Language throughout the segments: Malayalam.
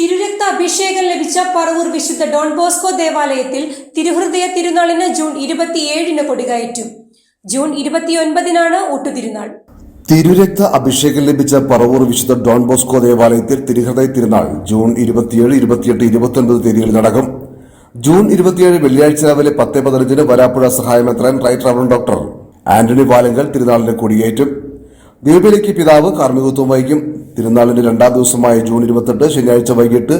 തിരുരക്ത അഭിഷേകം ലഭിച്ച പറവൂർ വിശുദ്ധ ഡോൺ ബോസ്കോ ദേവാലയത്തിൽ തിരുഹൃദയ തിരുനാളിന് ജൂൺ ഇരുപത്തിയേഴിന് കൊടികയറ്റും. ജൂൺ ഇരുപത്തിയൊൻപതിനാണ് ഊട്ടുതിരുനാൾ. തിരുരക്ത അഭിഷേകം ലഭിച്ച പറവൂർ വിശുദ്ധ ഡോൺ ബോസ്കോ ദേവാലയത്തിൽ തിരുഹൃദയ തിരുനാൾ ജൂൺ ഇരുപത്തിയേഴ് ഇരുപത്തിയെട്ട് ഇരുപത്തിയൊൻപത് തീയതികളിൽ നടക്കും ജൂൺ ഇരുപത്തിയേഴ് വെള്ളിയാഴ്ച രാവിലെ പത്ത് പതിനഞ്ചിന് Varapuzha സഹായമെത്രാൻ right reverend doctor Antony Palankal തിരുനാളിന് കൊടിയേറ്റും. ദീപലിക്ക് പിതാവ് കാർമ്മികത്വം വഹിക്കും. തിരുനാളിന്റെ രണ്ടാം ദിവസമായ ജൂൺ ഇരുപത്തെട്ട് ശനിയാഴ്ച വൈകിട്ട്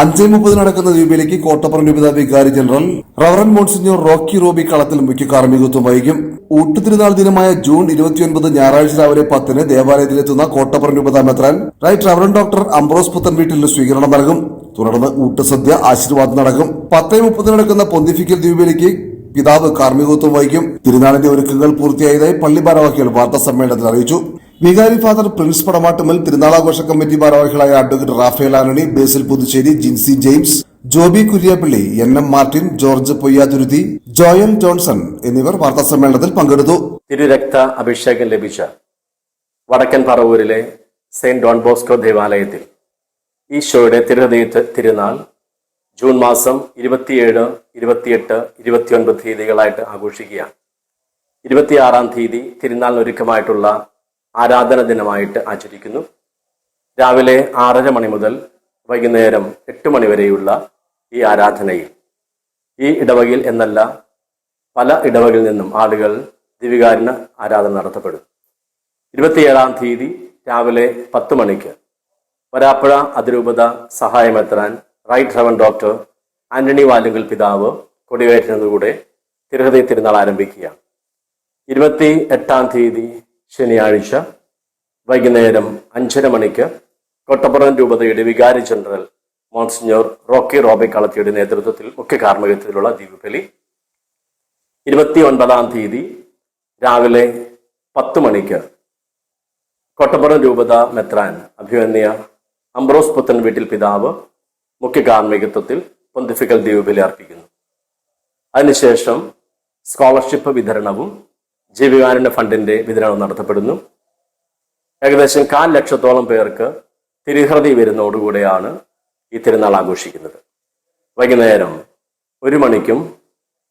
അഞ്ചേ മുപ്പത് നടക്കുന്ന ദ്വീപിലേക്ക് കോട്ടപ്പുറം രൂപിത വികാരി general reverend monsignor Rocky Robi Kalathil മുഖ്യ കാർമ്മികത്വം വഹിക്കും. ഊട്ടുതിരുനാൾ ദിനമായ ജൂൺ ഇരുപത്തിയൊൻപത് ഞായറാഴ്ച രാവിലെ പത്തിന് ദേവാലയത്തിലെത്തുന്ന കോട്ടപ്പുറം രൂപത മെത്രാൻ റൈറ്റ് റവറൻ ഡോക്ടർ അംബ്രോസ് പുത്തൻ വീട്ടിൽ സ്വീകരണം നൽകും. തുടർന്ന് ഊട്ടുസദ്യ ആശീർവാദം നടക്കും. പത്തേ മുപ്പത് നടക്കുന്ന പൊന്തിഫിക്കൽ ദ്വീപിലേക്ക് പിതാവ് കാർമ്മികത്വം വഹിക്കും. തിരുനാളിന്റെ ഒരുക്കങ്ങൾ പൂർത്തിയായതായി പള്ളി ഭാരവാഹികൾ വാർത്താ സമ്മേളനത്തിൽ അറിയിച്ചു. വികാരി ഫാദർ പ്രിൻസ് പടമാട്ടുമൽ തിരുനാളാഘോഷ കമ്മിറ്റി ഭാരവാഹികളായ അഡ്വക്കേറ്റ് റാഫേൽ ആനണി ബേസിൽ Puthussery Jincy James Joby Kuriappilly N M Martin George Poyyathuruthy Joel Johnson എന്നിവർ വാർത്താ സമ്മേളനത്തിൽ പങ്കെടുത്തു. തിരുരക്ത അഭിഷേകം ലഭിച്ച വടക്കൻ പറവൂരിലെ സെന്റ് ഡോൺ ബോസ്കോ ദേവാലയത്തിൽ ഈശോയുടെ തിരുഹൃദയ തിരുനാൾ ജൂൺ മാസം ഇരുപത്തിയേഴ് ഇരുപത്തിയെട്ട് ഇരുപത്തിയൊൻപത് തീയതികളായിട്ട് ആഘോഷിക്കുകയാണ്. ഇരുപത്തിയാറാം തീയതി തിരുനാളിനൊരുക്കമായിട്ടുള്ള ആരാധന ദിനമായിട്ട് ആചരിക്കുന്നു. രാവിലെ ആറര മണി മുതൽ വൈകുന്നേരം എട്ട് മണി വരെയുള്ള ഈ ആരാധനയിൽ ഈ ഇടവകയിൽ എന്നല്ല പല ഇടവകളിൽ നിന്നും ആളുകൾ ദിവികാരന് ആരാധന നടത്തപ്പെടും. ഇരുപത്തിയേഴാം തീയതി രാവിലെ പത്ത് മണിക്ക് വരാപ്പുഴ അതിരൂപത സഹായമെത്രാൻ right reverend doctor Antony Valunkal പിതാവ് കൊടികയറ്റുന്നതുകൂടെ തിരുഹൃദയ തിരുനാൾ ആരംഭിക്കുകയാണ് ഇരുപത്തി എട്ടാം തീയതി ശനിയാഴ്ച വൈകുന്നേരം അഞ്ചര മണിക്ക് കൊട്ടപ്പുറം രൂപതയുടെ വികാരി ജനറൽ മോൺസിഞ്ഞോർ റോക്കി റോബി കളത്തിയുടെ നേതൃത്വത്തിൽ മുഖ്യ കാർമ്മികത്വത്തിലുള്ള ദീപബലി ഇരുപത്തി ഒൻപതാം തീയതി രാവിലെ പത്ത് മണിക്ക് കൊട്ടപ്പുറം രൂപത മെത്രാൻ അഭിമന്യ അംബ്രോസ് പുത്തൻ വീട്ടിൽ പിതാവ് മുഖ്യ കാർമ്മികത്വത്തിൽ പൊന്തിഫിക്കൽ ദ്വീപിലെ അർപ്പിക്കുന്നു. അതിനുശേഷം സ്കോളർഷിപ്പ് വിതരണവും ജീവകാരുണ്യ ഫണ്ടിന്റെ വിതരണവും നടത്തപ്പെടുന്നു. ഏകദേശം കാൽ ലക്ഷത്തോളം പേർക്ക് തിരുഹൃതി വരുന്നതോടുകൂടെയാണ് ഈ തിരുനാൾ ആഘോഷിക്കുന്നത്. വൈകുന്നേരം ഒരു മണിക്കും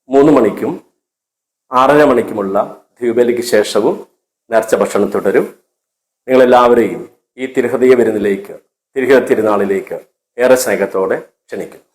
മൂന്ന് മണിക്കും ആറര മണിക്കുമുള്ള ദ്വീപലിക്ക് ശേഷവും നേർച്ച ഭക്ഷണം തുടരും. നിങ്ങളെല്ലാവരെയും ഈ തിരുഹൃദയ വിരുന്നിലേക്ക് തിരുഹൃ തിരുനാളിലേക്ക് ഏറെ സ്നേഹത്തോടെ ക്ഷണിക്കുന്നു.